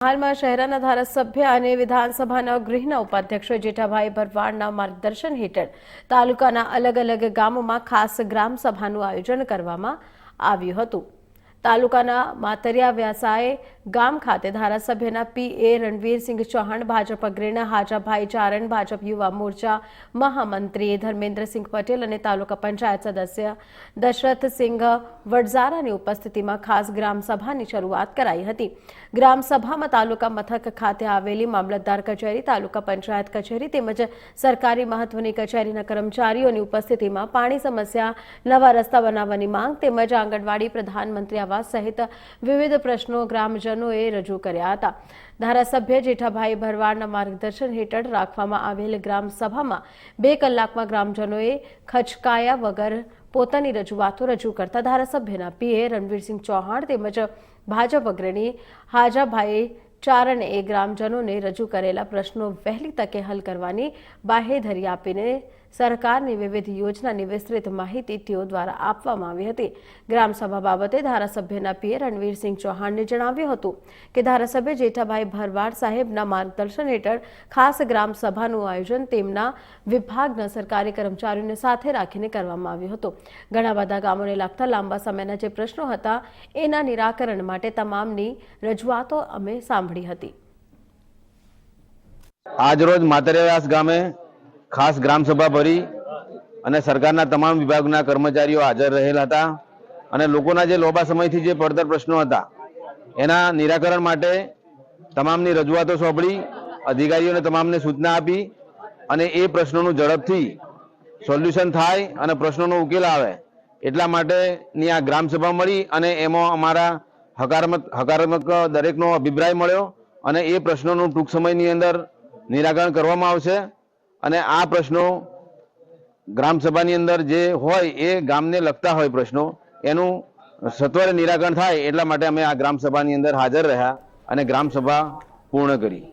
હાલમાં શહેરાના ધારાસભ્ય અને વિધાનસભાના ગૃહના ઉપાધ્યક્ષ જેઠાભાઈ ભરવાડના માર્ગદર્શન હેઠળ તાલુકાના અલગ અલગ ગામોમાં ખાસ ગ્રામસભાનું આયોજન કરવામાં આવ્યું હતું. તાલુકાના માતરિયા વ્યાસાએ ગામ ખાતે ધારાસભ્યના પી એ રણવીરસિંહ ચૌહાણ, ભાજપ અગ્રણી હાજાભાઈ ચારણ, ભાજપ યુવા મોરચા મહામંત્રી ધર્મેન્દ્રસિંહ પટેલ અને તાલુકા પંચાયત સદસ્ય દશરથસિંહ વડઝારાની ઉપસ્થિતિમાં ખાસ ગ્રામસભાની શરૂઆત કરાઈ હતી. ગ્રામસભામાં તાલુકા મથક ખાતે આવેલી મામલતદાર કચેરી, તાલુકા પંચાયત કચેરી તેમજ સરકારી મહત્વની કચેરીના કર્મચારીઓની ઉપસ્થિતિમાં પાણી સમસ્યા, નવા રસ્તા બનાવવાની માંગ તેમજ આંગણવાડી પ્રધાનમંત્રી આવાસ સહિત વિવિધ પ્રશ્નો ગ્રામજનોએ રજૂ કર્યા હતા. ધારાસભ્ય જેઠાભાઈ ભરવાડના માર્ગદર્શન હેઠળ રાખવામાં આવેલ ગ્રામ સભામાં બે કલાકમાં ગ્રામજનોએ ખચકાયા વગર પોતાની રજૂઆતો રજૂ કરતા ધારાસભ્યના પીએ રણવીરસિંહ ચૌહાણ તેમજ ભાજપ અગ્રણી હાજાભાઈ ચારણે એ ગ્રામજનોને રજૂ કરેલા પ્રશ્નો વહેલી તકે હલ કરવાની બાહેધરી આપીને સરકારની વિવિધ યોજનાની વિસ્તૃત માહિતી તેઓ દ્વારા આપવામાં આવી હતી. ગ્રામસભા બાબતે ધારાસભ્યના પીએ રણવીરસિંહ ચૌહાણને જણાવ્યું હતું કે ધારાસભ્ય જેઠાભાઈ ભરવાડ સાહેબના માર્ગદર્શન હેઠળ ખાસ ગ્રામસભાનું આયોજન તેમના વિભાગના સરકારી કર્મચારીઓને સાથે રાખીને કરવામાં આવ્યું હતું. ઘણા બધા ગામોને લાગતા લાંબા સમયના જે પ્રશ્નો હતા, એના નિરાકરણ માટે તમામની રજૂઆતો અમે સાંભળી હતી. આજરોજ માતરેવાસ ગામે ખાસ ગ્રામસભા ભરી અને સરકારના તમામ વિભાગના કર્મચારીઓ હાજર રહેલા હતા અને લોકોના જે લોબા સમયથી જે પડતર પ્રશ્નો હતા, એના નિરાકરણ માટે તમામની રજૂઆતો સોંપડી અધિકારીઓને તમામને સૂચના આપી અને એ પ્રશ્નોનું ઝડપથી સોલ્યુશન થાય અને પ્રશ્નોનો ઉકેલ આવે એટલા માટેની આ ગ્રામસભા મળી અને એમાં અમારા હકારાત્મક હકારાત્મક દરેકનો અભિપ્રાય મળ્યો અને એ પ્રશ્નોનું ટૂંક સમયની અંદર નિરાકરણ કરવામાં આવશે. અને આ પ્રશ્નો ગ્રામ સભાની અંદર જે હોય એ ગામને લગતા હોય પ્રશ્નો, એનું સત્વરે નિરાકરણ થાય એટલા માટે અમે આ ગ્રામ સભાની અંદર હાજર રહ્યા અને ગ્રામ સભા પૂર્ણ કરી.